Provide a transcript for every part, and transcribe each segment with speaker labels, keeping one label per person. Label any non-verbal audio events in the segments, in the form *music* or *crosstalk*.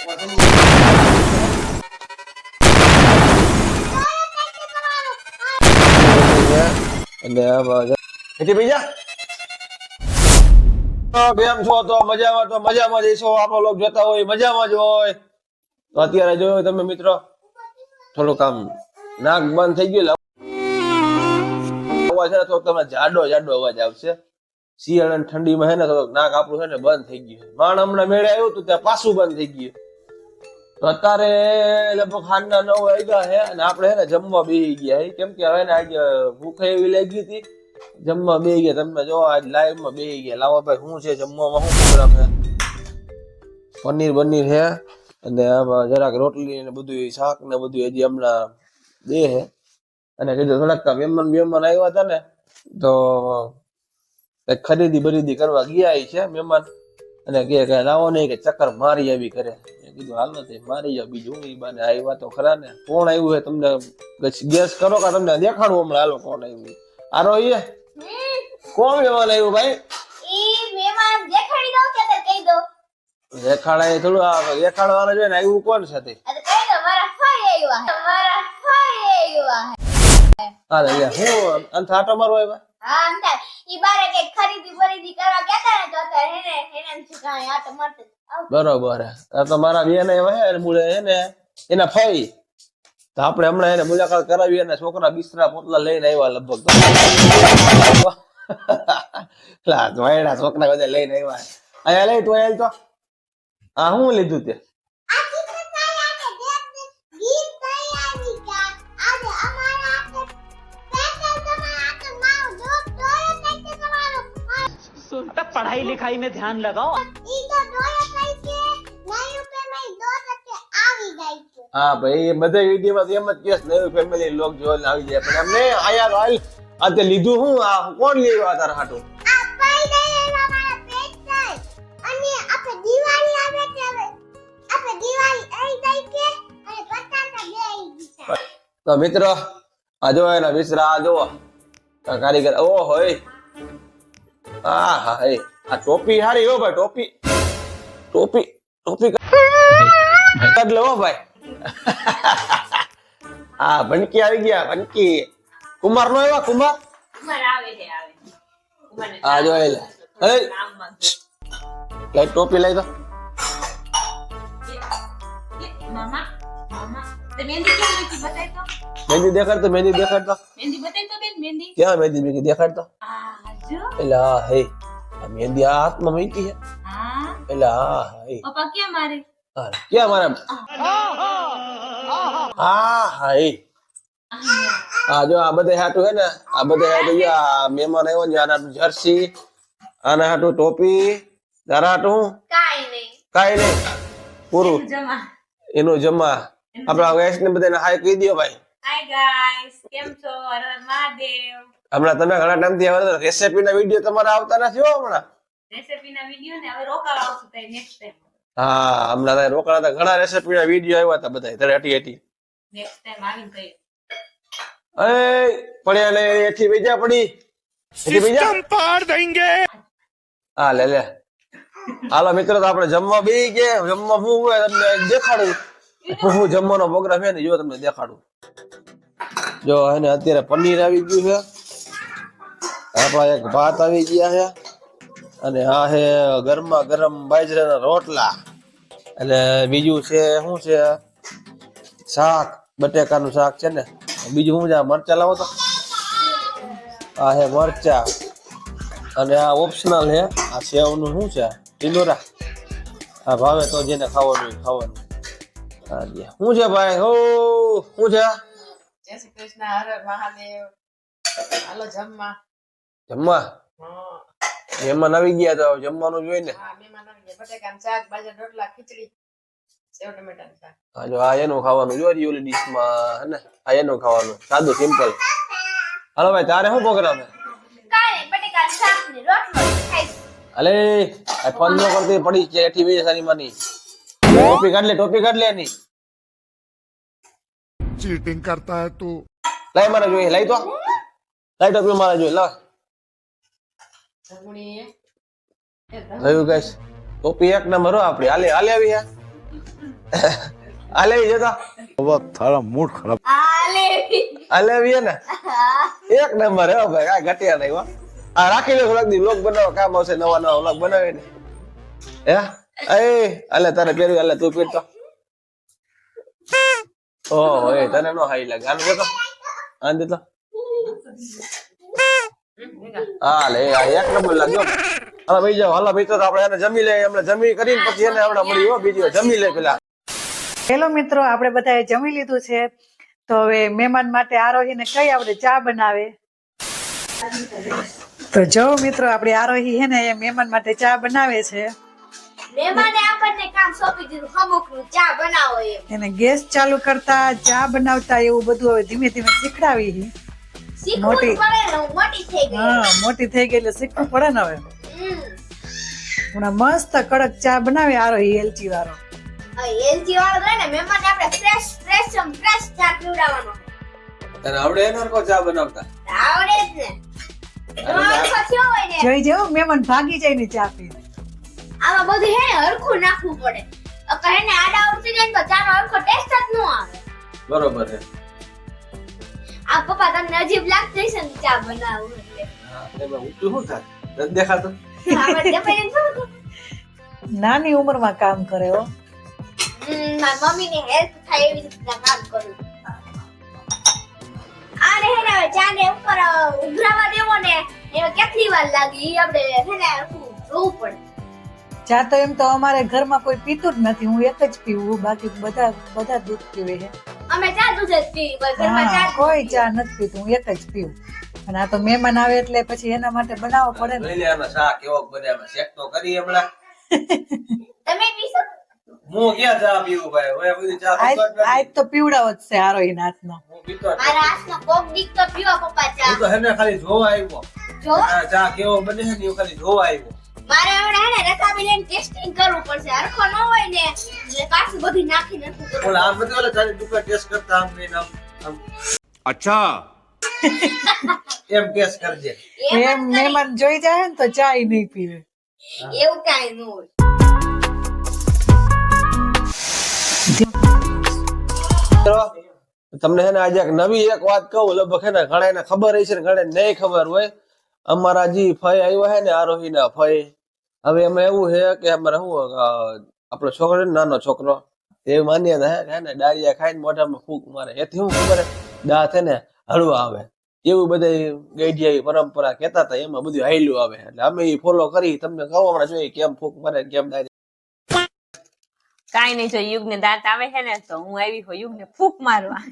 Speaker 1: કેમ તો તો તો અત્યારે જોયો તમે મિત્રો થોડુંક આમ નાક બંધ થઈ ગયું, અવાજ છે થોડોક તમને જાડો જાડો અવાજ આવશે. શિયાળા અને ઠંડીમાં હે ને થોડોક નાક આપણું છે ને બંધ થઈ ગયું માણ હમણાં મેળે આવ્યું હતું, ત્યાં પાછું બંધ થઈ ગયું. તો અત્યારે લગભગ ખાંડના નવ વાગ્યા છે અને આપણે છે ને જમવા બેસી ગયા. કેમ કે હવે ને આજે ભૂખ એવી લાગી હતી. જમવા બેસી ગયા. તમે જો આજ લાઈવમાં બેસી ગયા. લાવો ભાઈ, શું છે જમવામાં? શું પ્રોગ્રામ છે? પનીર બનીર છે અને આમાં જરાક રોટલી ને બધું શાક ને બધું હજી હમણાં દે છે. અને કીધું થોડાક મહેમાન મહેમાન આવ્યા હતા ને, તો ખરીદી બરીદી કરવા ગયા છે મહેમાન. અને કે લાવો નહીં કે ચક્કર મારી આવી કરે મેં કીધું હાલ નથી મારી જાવ બીજું હું બાને આવ્યા તો ખરા ને. કોણ આવ્યું હે તમને? ગેસ કરો કે તમને દેખાડું હમણાં? હાલો કોણ આવ્યું છે. આરો ઈ કોણ મહેમાન આવ્યું ભાઈ?
Speaker 2: ઈ મહેમાન દેખાડી દઉં કે તે કહી દઉં?
Speaker 1: દેખાડા થોડું આ દેખાડવાનું જોઈએ ને આવ્યું કોણ સાથે?
Speaker 2: મારા ફાઈ આવ્યા મારા ફાઈ આવ્યા હે
Speaker 1: હા લે. હું અંત આટો મારો આવ્યા?
Speaker 2: હા અંતર ઈ બારે કે ખરીદી બરીદી કરવા ગયા ને તો અત્યારે હેને હેને ઠીકાણે આટો મારતો
Speaker 1: બરોબર. આ તો મારા બેન હે મૂળે હે ને એના ફઈ. તો આપણે હમણાં એને મુલાકાત કરાવી અને છોકરા બિસ્તરા પોટલા લઈને આવ્યા લગભગ. *laughs* છોકરા બધા લઈને આવ્યા. અહીંયા લઈ તું આયેલ તો આ શું લીધું તે?
Speaker 3: पढ़ाई लिखाई में ध्यान लगाओ
Speaker 2: ઈ તો તોય કઈ છે નહીં ઉપર મેં દો તકે આવી ગઈ છે
Speaker 1: હા ભાઈ એ બધા વિડીયોમાં એમ જ કેસ નવી ફેમિલી લોક જોઈને આવી જાય પણ એમને આયા હાલ આ તે લીધું હું આ કોણ લેવા તારા હાટું
Speaker 2: આ પઈ ગઈ એવા મારા પેટલ અને આપણે દિવાળી આવે છે હવે આપણે દિવાળી આવી ગઈ છે અને પતંગ બે આવી ગઈ છે
Speaker 1: તો મિત્રો આ જો એના વિસરા આ જો આ કારીગર ઓ હોય આ હા હે આ ટોપી હારી હો ભાઈ ટોપી ટોપી ટોપી કાઢ લો ભાઈ હા બનકી આવી ગયા બનકી કુમાર નો આવ્યા કુમાર
Speaker 4: ઉમર આવે છે આવે ઉમરને
Speaker 1: આ જો એ લે એ
Speaker 4: કામમાં
Speaker 1: લઈ ટોપી લઈ તો
Speaker 4: મામા મામા તે મહેંદી કેમ નથી બતાવી તો
Speaker 1: મહેંદી દેખાડ તો મહેંદી દેખાડ તો
Speaker 4: મહેંદી બતાવી તો બેન મહેંદી
Speaker 1: ક્યાં મહેંદી
Speaker 4: આ
Speaker 1: હાથમાં મૂકી છે. એટલે હા
Speaker 4: પપ્પા ક્યાં મારે?
Speaker 1: હા ક્યાં મારા હા. હા એ. હા જો આ બધા હાટું હે ને આ બધા હાટું જો આ મહેમાન આવ્યો ને આના હાટું જર્સી આના હાટું ટોપી તારા હાટું?
Speaker 2: કાઈ નહીં.
Speaker 1: કાઈ નહીં. પૂરું. એનું જમા. આપણા વેસ્ટ ને બધાને હાય કહી દો ભાઈ.
Speaker 4: હાય ગાઈસ કેમ છો? હર મહાદેવ.
Speaker 1: હમણાં તમે ઘણા ટાઈમથી રેસેપી ના વીડિયો તમારા આવતા નથી હો હમણાં.
Speaker 4: રેસિપીના વીડિયો ને હવે રોકાવા આવશું તઈ નેક્સ્ટ ટાઈમ
Speaker 1: હા હમણાં રોકાણા હતા. ઘણા રેસિપીના વીડિયો આવ્યા હતા બધા ત્યારે હટી હટી.
Speaker 4: નેક્સ્ટ
Speaker 1: એથી હા લે લે. હાલો મિત્રો તો આપણે જમવા બી કે જમવા તમને દેખાડું. હું જમવાનો પ્રોગ્રામ છે ને જો તમને દેખાડું. જો અને અત્યારે પનીર આવી ગયું છે. આપણા એક ભાત આવી ગયા છે. અને આ છે ગરમા ગરમ બાજરાના રોટલા. અને બીજું છે શું છે? શાક, બટેકાનું શાક છે ને. બીજું શું છે? મરચા લાવો તો. આ છે મરચા. અને આ ઓપ્શનલ છે. આ સેવનું શું છે? ટીલોરા આ ભાવે તો જેને ખાવાનું ખાવાનું. શું છે ભાઈ? હો, શું છે?
Speaker 5: જય શ્રી કૃષ્ણ. હર મહાદેવ. હાલો જમવા.
Speaker 1: જમવા? મહેમાન આવી ગયા તો જમવાનું જોઈ ને.
Speaker 5: હા
Speaker 1: ખાવાનું જો રિયોલી ડીશમાં હે ને? આ એનું ખાવાનું. સાદું સિમ્પલ. હાલો ભાઈ તારે શું પ્રોગ્રામ છે? આ ફોન નો કરતી પડી છે એઠી વેજ સારી માની ટોપી કાઢ લે એની.
Speaker 6: ચીટિંગ કરતા
Speaker 1: લઈ જોઈએ લઈ તો. લઈ ટોપી મારા જોઈએ લાવ.
Speaker 5: એ
Speaker 1: ગાઈસ ટોપી એક નંબર હો આપડી. હાલે હાલે આવી હે. આવી લેવી જતા
Speaker 6: તારા મૂડ ખરાબ.
Speaker 2: આલે
Speaker 1: આ આવી ને. એક નંબર હે ભાઈ આ ઘટિયા નહીં હો. આ રાખી લો થોડાક દી લોક બનાવો કામ આવશે નવા નવા વ્લોગ બનાવે ને હે? એ અલે તારે પહેરવી અલે તું પહેરતો ઓહો એ તને નો હાઈ લાગે. આને દેતો આને દેતો હા લે એક નંબર લાગ્યો. હાલો ભાઈ જાવ હાલો ભાઈ તો આપણે એને જમી લે એમને જમી કરીને પછી એને આપણે મળી હો બીજી જમી લે પેલા.
Speaker 7: હેલો મિત્રો આપણે બધાએ જમી લીધું છે. તો હવે મહેમાન માટે આરોહીને કઈ આપણે ચા બનાવે? તો જો મિત્રો આપણી આરોહી હે ને એ મહેમાન માટે ચા બનાવે છે.
Speaker 2: મહેમાને આપણને કામ સોંપી દીધું. અમુકનું ચા બનાવો એમ.
Speaker 7: એને ગેસ ચાલુ કરતા ચા બનાવતા એવું બધું હવે ધીમે ધીમે શીખડાવી મોટી.
Speaker 2: હું મોટી થઈ ગઈ.
Speaker 7: હા મોટી થઈ ગઈ એટલે શીખવું પડે ને હવે.
Speaker 2: હમ.
Speaker 7: હમણાં મસ્ત કડક ચા બનાવે આરો એલચી વાળો.
Speaker 2: એલચી વાળો ને મહેમાન આપણે ફ્રેશ ફ્રેશ ફ્રેશ ચા પીવડાવવાનો.
Speaker 1: તને આવડે એનો કો ચા બનાવતા?
Speaker 2: આવડે જ ને.
Speaker 7: જોઈ જેવો મહેમાન ભાગી જાય ને ચા પીને.
Speaker 2: આમાં બધું હે હરખું નાખવું પડે. કહે ને આડા ઉતરી જાય તો ચાનો હરખો ટેસ્ટ જ ન આવે.
Speaker 1: બરોબર છે.
Speaker 2: આ પપ્પા તમને અજીબ લાગતું હશે ને ચા બનાવું એટલે.
Speaker 1: હું તો શું થાય? નથી દેખાતું?
Speaker 7: નાની ઉંમરમાં કામ કરે હો.
Speaker 2: મારી મમ્મીને હેલ્પ થાય એવી રીતે કામ કરું. આને હે ને ઉપર ઉઘરાવા દેવો ને એમાં કેટલી વાર લાગી ઈ આપણે હે ને જોવું પડે.
Speaker 7: ચા તો એમ તો અમારે ઘરમાં કોઈ પીતું જ નથી હું એક જ પીવું બાકી બધા બધા દૂધ પીવે છે.
Speaker 2: અમે ચા દૂધ જ પીવી કોઈ ઘરમાં ચા
Speaker 7: કોઈ
Speaker 2: નથી.
Speaker 7: ચા નથી પીતું હું એક જ પીવું અને આ તો મહેમાન આવે એટલે પછી એના માટે બનાવવો પડે ને.
Speaker 1: જોઈ લે શાક કેવો બને અમે શેક તો કરી હમણાં.
Speaker 2: તમે પીશો?
Speaker 1: હું ક્યાં ચા પીવું ભાઈ? હવે બધી ચા
Speaker 7: આજ. તો પીવડાવો જ છે આરોહી નાથનો.
Speaker 1: હું પીતો
Speaker 2: મારા હાથનો કોક દીક તો પીવો પપ્પા ચા.
Speaker 1: તો હેને ખાલી જોવા આવ્યો.
Speaker 2: જો?
Speaker 1: આ ચા કેવો બને છે ને ખાલી જોવા આવ્યો.
Speaker 2: મારે હવે હે ને રકાબી લઈને ટેસ્ટિંગ કરવું પડશે. હરખો ન હોય ને એટલે પાછું બધું નાખી નથી કરવું
Speaker 1: ઓલા આ બધું ઓલા ખાલી ટુકડા ટેસ્ટ કરતા આમ ને આમ
Speaker 3: અચ્છા. *laughs*
Speaker 1: એમ ટેસ્ટ કરજે.
Speaker 2: એમ
Speaker 7: મહેમાન જોઈ જાય ને તો ચાય નહીં પીવે.
Speaker 2: એવું કાઈ ન હોય.
Speaker 1: તમને છે ને આજે એક નવી એક વાત કહું લગભગ છે ને ઘણા ખબર હશે ને ઘણા નહીં ખબર હોય. અમારા જી ફય આવ્યો હે ને આરોહી ના ફય હવે એમાં એવું છે કે અમારે શું આપણો છોકરો નાનો છોકરો એ માન્યતા હે ને ડાળિયા ખાઈને મોઢામાં ફૂંક મારે. એથી શું ખબર દાંત હે ને હળવા આવે. એવું બધા ગઈઢિયાવી પરંપરા કહેતા હતા એમાં બધું હાઈલું આવે. એટલે અમે એ ફોલો કરી તમને કહો હમણાં જોઈએ કેમ ફૂંક મારે કેમ દાંત
Speaker 8: કાઈ નહીં જો યુગ ને દાંત આવે છે ને તો હું આવી હો યુગ ને ફૂંક મારવા.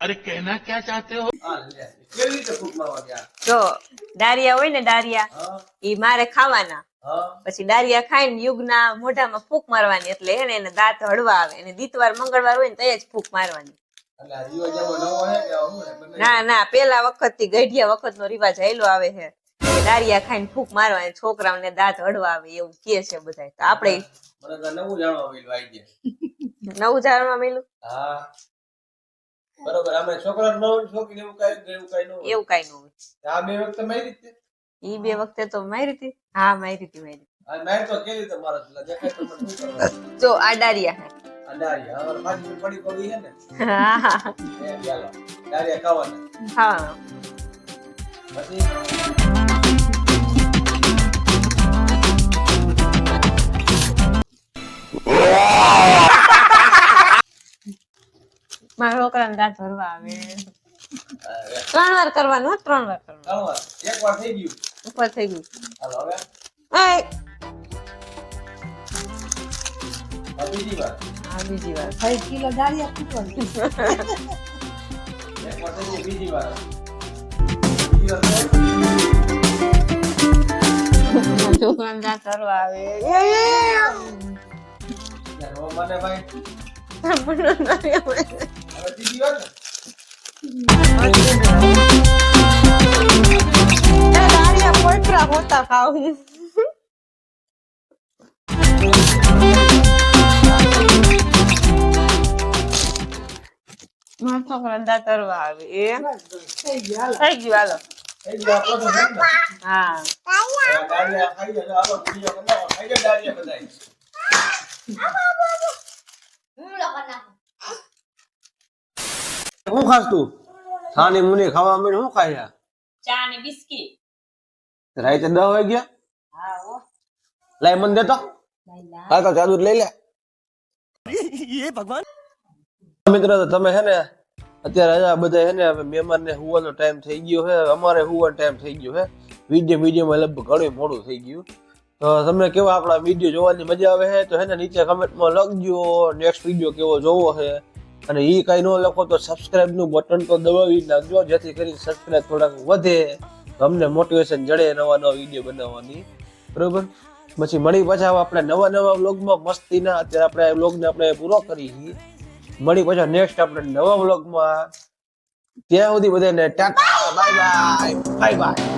Speaker 3: અરે કહેના ક્યાં ચાહતે
Speaker 1: હો? કેવી રીતે ફૂંક મારવા
Speaker 8: જો દારિયા હોય ને દારિયા એ મારે ખાવાના. પછી દારિયા ખાઈને યુગના મોઢામાં ફૂક મારવાની એટલે એને એને દાંત હળવા આવે. અને દીતવાર મંગળવાર હોય ને તય જ ફૂક મારવાની. ના ના પેલા વખતથી ગઢિયા વખત નો રિવાજ હેલો આવે છે. ડારિયા ખાઈને ફૂક મારવાની છોકરાઓને દાંત હળવા આવે એવું કે છે બધા તો આપણે
Speaker 1: નવું જાણવા મળ્યું.
Speaker 8: નવું જાણવા મળ્યું?
Speaker 1: હા. બરોબર અમે છોકરા નવું છોકરી એવું કઈ એવું કઈ ન હોય.
Speaker 8: એવું કઈ ન
Speaker 1: આ બે વખત મારી રીતે
Speaker 8: ઈ બે વખતે તો મારી હતી હા મારી હતી મારી
Speaker 1: આ તો કેવી રીતે મારો એટલે દેખાય તો મને શું કરવાનું?
Speaker 8: જો આ દારિયા
Speaker 1: આ ડાળિયા અમારે પાછી પડી પડી છે ને.
Speaker 8: હા. હા
Speaker 1: એ ખાવાના.
Speaker 8: હા
Speaker 1: પછી?
Speaker 8: મારા છોકરાને દાંત ભરવા આવે. ત્રણ વાર કરવાનું ત્રણ વાર કરવાનું.
Speaker 1: ચાલો એક વાર થઈ ગયું.
Speaker 8: ઉપર થઈ ગયું.
Speaker 1: બીજી વાર.
Speaker 8: બીજી વાર.
Speaker 7: કિલો
Speaker 1: દાળી બીજી વાર.
Speaker 8: આવે.
Speaker 1: મને ભાઈ?
Speaker 7: la
Speaker 8: jual. Pau. jual.
Speaker 1: to jual. to jual. Ej, giwalo.
Speaker 8: હા
Speaker 1: શું aku. તું સાની મુની ખાવા મને શું ખાય
Speaker 4: ચા ને બિસ્કીટ
Speaker 1: રાતે દસ વાગ્યા?
Speaker 4: હા હો.
Speaker 1: લાય મને દેતો. હા તો જાદુ લઈ લે. *laughs* મિત્રો તો તમે હે ને અત્યારે આ બધા હે ને હવે મહેમાન ને હુવાનો ટાઈમ થઈ ગયો છે. અમારે હુવાનો ટાઈમ થઈ ગયો છે. વીડિયો વિડીયોમાં લગભગ ઘણું મોડું થઈ ગયું. તો તમને કેવા આપણા વીડિયો જોવાની મજા આવે છે? તો છે ને નીચે કમેન્ટમાં લખજો. નેક્સ્ટ વીડિયો કેવો જોવો છે? અને એ કઈ ન લખો તો સબસ્ક્રાઇબનું બટન તો દબાવી નાખજો જેથી કરીને સબસ્ક્રાઇબ થોડાક વધે. અમને મોટિવેશન જડે નવા નવા વીડિયો બનાવવાની. બરોબર? પછી મળી પાછા આપણે નવા નવા વ્લોગમાં મસ્તીના, અત્યારે આપણે વ્લોગને આપણે પૂરો કરી મળી પાછા નેક્સ્ટ આપણે નવા વ્લોગમાં ત્યાં સુધી બધાને tata bye bye bye bye